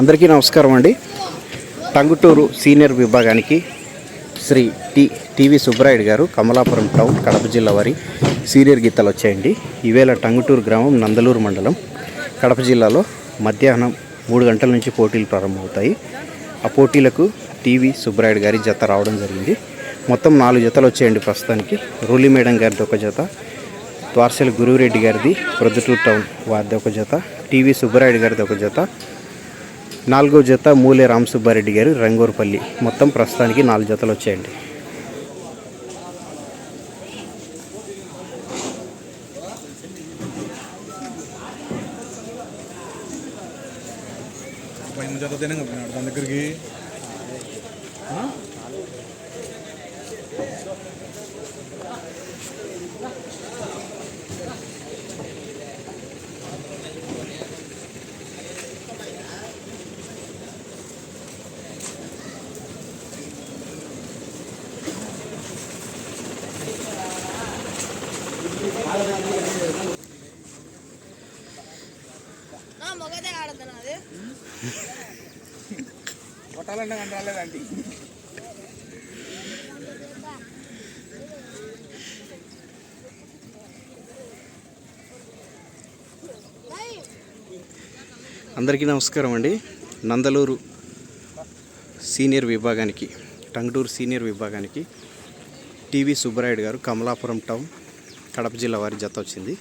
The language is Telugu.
అందరికీ నమస్కారం అండి. టంగుటూరు సీనియర్ విభాగానికి శ్రీ టి టివి సుబ్బరాయుడు గారు కమలాపురం టౌన్ కడప జిల్లా వారి సీనియర్ గీతలు వచ్చాయండి. ఈవేళ టంగుటూరు గ్రామం నందలూరు మండలం కడప జిల్లాలో మధ్యాహ్నం మూడు గంటల నుంచి పోటీలు ప్రారంభమవుతాయి. ఆ పోటీలకు టీవీ సుబ్బరాయుడు గారి జత రావడం జరిగింది. మొత్తం నాలుగు జతలు వచ్చాయండి ప్రస్తుతానికి. రూలి మేడం గారిది ఒక జత ద్వార్సెల గురువురెడ్డి గారిది ప్రొద్దుటూరు టౌన్ వారిది ఒక జత టీవీ సుబ్బరాయుడు గారిది ఒక జత నాలుగో జత మూలే రామసుబ్బారెడ్డి గారు రంగూరుపల్లి. మొత్తం ప్రస్తుతానికి నాలుగు జతలు వచ్చాయండి. దాని దగ్గరికి. కొట్టాలంటే కానీ రాలేదండి అందరికీ నమస్కారం అండి. నందలూరు సీనియర్ విభాగానికి టంగుటూరు సీనియర్ విభాగానికి టీవీ సుబ్బరాయుడు గారు కమలాపురం టౌన్ కడప జిల్లా వారి జత వచ్చింది.